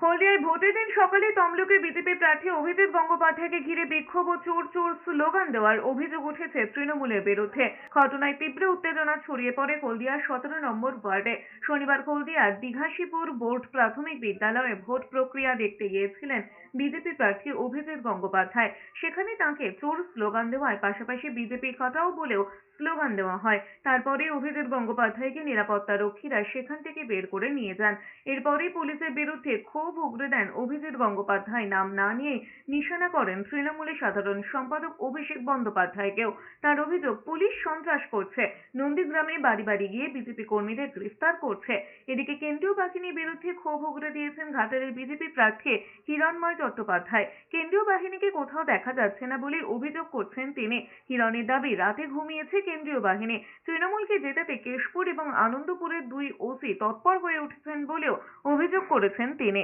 ভোটের দিন সকালে তমলুকে বিজেপি প্রার্থী অভিজিৎ গঙ্গোপাধ্যায়কে ঘিরে বিক্ষোভ ও চোর চোর স্লোগান দেওয়ার অভিযোগ উঠেছে তৃণমূলের বিরুদ্ধে। ঘটনায় তীব্র উত্তেজনা ছড়িয়ে পড়ে হলদিয়ার সতেরো নম্বর ওয়ার্ডে। শনিবার হলদিয়ার দিঘাশিপুর বোর্ড প্রাথমিক বিদ্যালয়ে ভোট প্রক্রিয়া দেখতে গিয়েছিলেন বিজেপি প্রার্থী অভিজিৎ গঙ্গোপাধ্যায়। সেখানে তাকে চোর স্লোগান দেওয়ার পাশাপাশি বিজেপি খাতাও বলেও স্লোগান দেওয়া হয়। তারপরে অভিজিৎ গঙ্গোপাধ্যায়কে নিরাপত্তা রক্ষীরা সেখান থেকে বের করে নিয়ে যান। এরপরই পুলিশের বিরুদ্ধে ক্ষোভ উগরে দেন অভিজিৎ গঙ্গোপাধ্যায়। নাম না নিয়ে নিশানা করেন তৃণমূলের সাধারণ সম্পাদক অভিষেক বন্দ্যোপাধ্যায়কেও। তার অভিযোগ, পুলিশ সন্ত্রাস করছে। নন্দীগ্রামে বাড়ি বাড়ি গিয়ে বিজেপি কর্মীদের গ্রেফতার করছে। এদিকে কেন্দ্রীয় বাহিনীর বিরুদ্ধে ক্ষোভ উগরে দিয়েছেন ঘাটালের বিজেপি প্রার্থী হিরণময় চট্টোপাধ্যায়। কেন্দ্রীয় বাহিনীকে কোথাও দেখা যাচ্ছে না বলে অভিযোগ করছেন তিনি। হিরণের দাবি, রাতে ঘুমিয়েছে কেন্দ্রীয় বাহিনী। তৃণমূলকে জেতাতে কেশপুর এবং আনন্দপুরের দুই ওসি তৎপর হয়ে উঠেছেন বলেও অভিযোগ করেছেন তিনি।